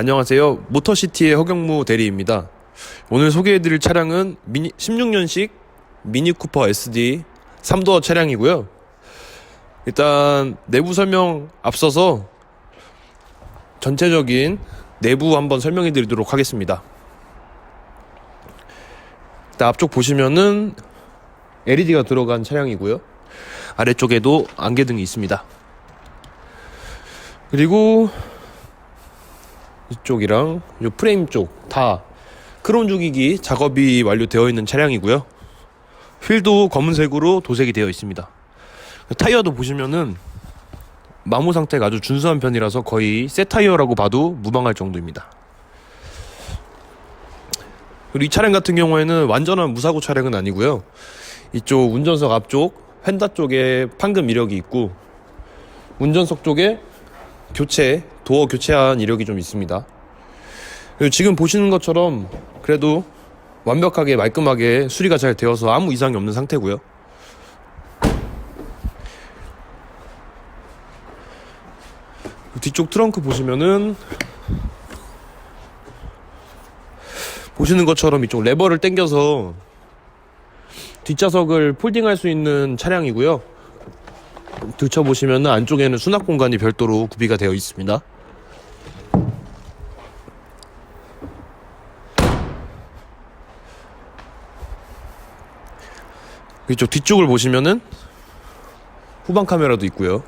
안녕하세요. 모터시티의 허경무 대리입니다. 오늘 소개해드릴 차량은 미니, 16년식 미니 쿠퍼 SD 3도어 차량이고요. 일단 내부 설명 앞서서 전체적인 내부 한번 설명해 드리도록 하겠습니다. 일단 앞쪽 보시면은 LED가 들어간 차량이고요. 아래쪽에도 안개등이 있습니다. 그리고 이쪽이랑 이 프레임 쪽 다 크롬 죽이기 작업이 완료되어 있는 차량이고요. 휠도 검은색으로 도색이 되어 있습니다. 타이어도 보시면은 마모 상태가 아주 준수한 편이라서 거의 새 타이어라고 봐도 무방할 정도입니다. 그리고 이 차량 같은 경우에는 완전한 무사고 차량은 아니고요. 이쪽 운전석 앞쪽 휀다 쪽에 판금 이력이 있고 운전석 쪽에 교체 도어 교체한 이력이 좀 있습니다. 지금 보시는 것처럼 그래도 완벽하게 말끔하게 수리가 잘 되어서 아무 이상이 없는 상태고요. 뒤쪽 트렁크 보시면은 보시는 것처럼 이쪽 레버를 당겨서 뒷좌석을 폴딩할 수 있는 차량이고요. 들춰보시면 안쪽에는 수납 공간이 별도로 구비가 되어 있습니다. 이쪽 뒤쪽을 보시면은 후방 카메라도 있고요.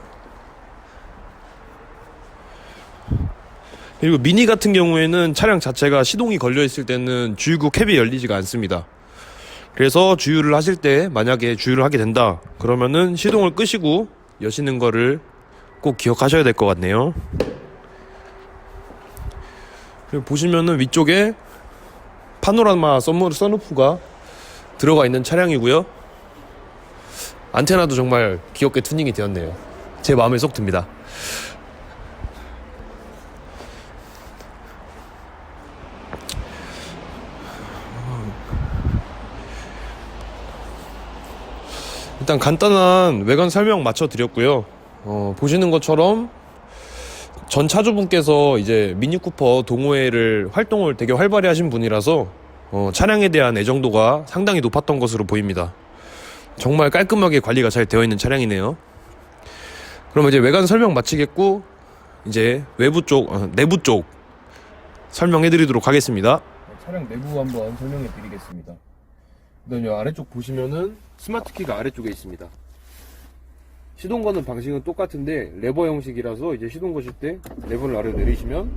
그리고 미니 같은 경우에는 차량 자체가 시동이 걸려 있을 때는 주유구 캡이 열리지가 않습니다. 그래서 주유를 하실 때 만약에 주유를 하게 된다 그러면은 시동을 끄시고 여시는 거를 꼭 기억하셔야 될 것 같네요. 보시면은 위쪽에 파노라마 썬루- 선루프가 들어가 있는 차량이고요. 안테나도 정말 귀엽게 튜닝이 되었네요. 제 마음에 쏙 듭니다. 일단 간단한 외관 설명 맞춰 드렸고요. 어, 보시는 것처럼 전 차주분께서 이제 미니 쿠퍼 동호회를 활동을 되게 활발히 하신 분이라서 어, 차량에 대한 애정도가 상당히 높았던 것으로 보입니다. 정말 깔끔하게 관리가 잘 되어 있는 차량이네요. 그럼 이제 외관 설명 마치겠고 이제 외부 쪽, 어, 내부 쪽 설명해 드리도록 하겠습니다. 차량 내부 한번 설명해 드리겠습니다. 일단 이 아래쪽 보시면은 스마트 키가 아래쪽에 있습니다. 시동 거는 방식은 똑같은데 레버 형식이라서 이제 시동 거실 때 레버를 아래로 내리시면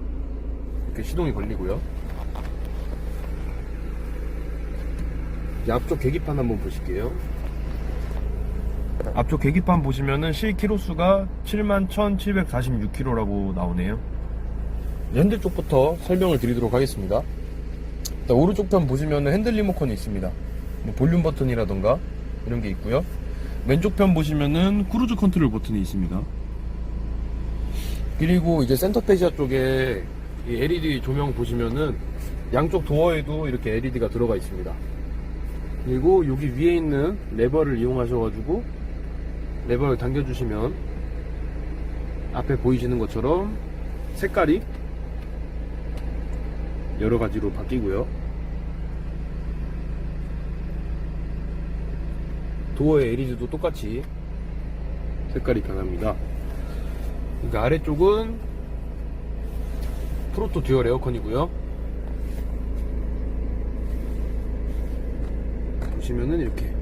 이렇게 시동이 걸리고요. 앞쪽 계기판 한번 보실게요. 앞쪽 계기판 보시면은 실 키로수가 71,746km라고 나오네요. 핸들 쪽부터 설명을 드리도록 하겠습니다. 오른쪽 편 보시면은 핸들 리모컨이 있습니다. 뭐 볼륨 버튼이라던가 이런 게 있고요. 왼쪽 편 보시면은 크루즈 컨트롤 버튼이 있습니다. 그리고 이제 센터 페시아 쪽에 이 LED 조명 보시면은 양쪽 도어에도 이렇게 LED가 들어가 있습니다. 그리고 여기 위에 있는 레버를 이용하셔가지고 레버를 당겨주시면 앞에 보이시는 것처럼 색깔이 여러 가지로 바뀌고요. 도어의 LED도 똑같이 색깔이 변합니다. 그러니까 아래쪽은 프로토 듀얼 에어컨이고요. 보시면은 이렇게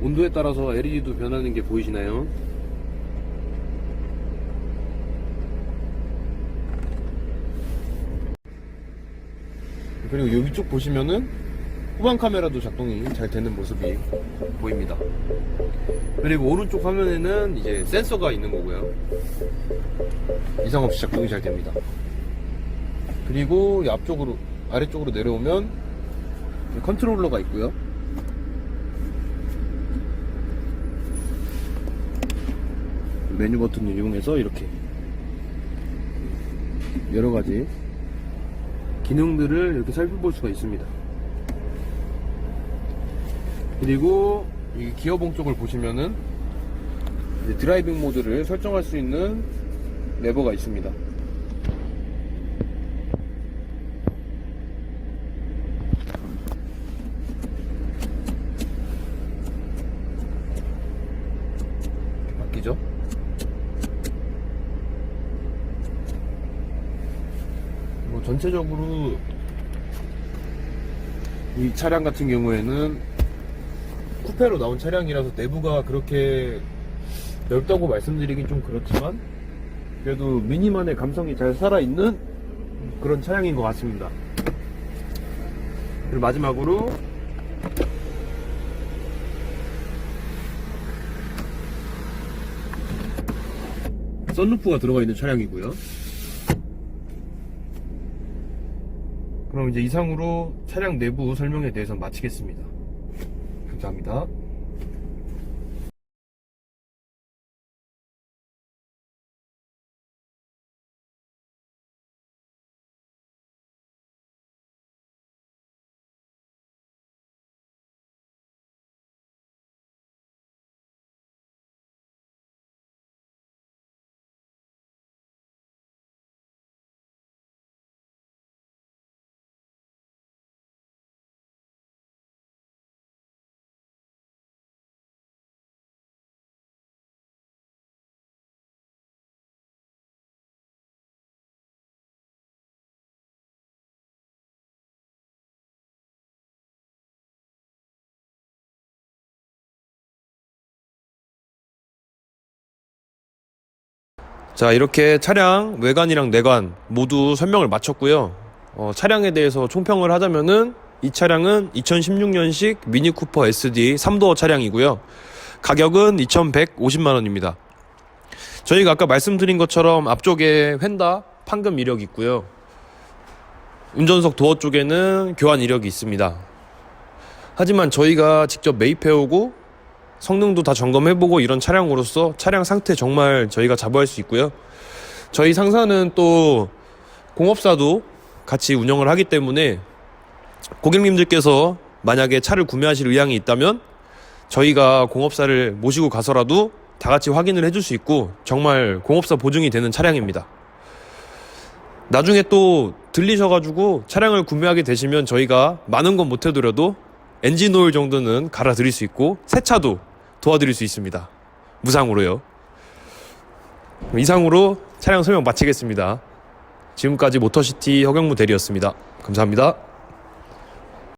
온도에 따라서 LED도 변하는 게 보이시나요? 그리고 이 위쪽 보시면은 후방 카메라도 작동이 잘 되는 모습이 보입니다. 그리고 오른쪽 화면에는 이제 센서가 있는 거고요. 이상 없이 작동이 잘 됩니다. 그리고 이 앞쪽으로 아래쪽으로 내려오면 컨트롤러가 있고요. 메뉴 버튼을 이용해서 이렇게 여러 가지 기능들을 이렇게 살펴볼 수가 있습니다. 그리고 이 기어봉 쪽을 보시면은 드라이빙 모드를 설정할 수 있는 레버가 있습니다. 바뀌죠? 뭐 전체적으로 이 차량 같은 경우에는 쿠페로 나온 차량이라서 내부가 그렇게 넓다고 말씀드리긴 좀 그렇지만 그래도 미니만의 감성이 잘 살아있는 그런 차량인 것 같습니다. 그리고 마지막으로 썬루프가 들어가 있는 차량이고요. 그럼 이제 이상으로 차량 내부 설명에 대해서 마치겠습니다. 감사합니다. 자 이렇게 차량 외관이랑 내관 모두 설명을 마쳤고요. 어, 차량에 대해서 총평을 하자면은 이 차량은 2016년식 미니 쿠퍼 SD 3도어 차량이고요. 가격은 2150만원입니다. 저희가 아까 말씀드린 것처럼 앞쪽에 휀다 판금 이력이 있고요. 운전석 도어 쪽에는 교환 이력이 있습니다. 하지만 저희가 직접 매입해오고 성능도 다 점검해보고 이런 차량으로서 차량 상태 정말 저희가 자부할 수 있고요. 저희 상사는 또 공업사도 같이 운영을 하기 때문에 고객님들께서 만약에 차를 구매하실 의향이 있다면 저희가 공업사를 모시고 가서라도 다 같이 확인을 해줄 수 있고 정말 공업사 보증이 되는 차량입니다. 나중에 또 들리셔가지고 차량을 구매하게 되시면 저희가 많은 건 못해드려도 엔진 오일 정도는 갈아드릴 수 있고 세차도 도와드릴 수 있습니다. 무상으로요. 이상으로 차량 설명 마치겠습니다. 지금까지 모터시티 허경무 대리였습니다. 감사합니다.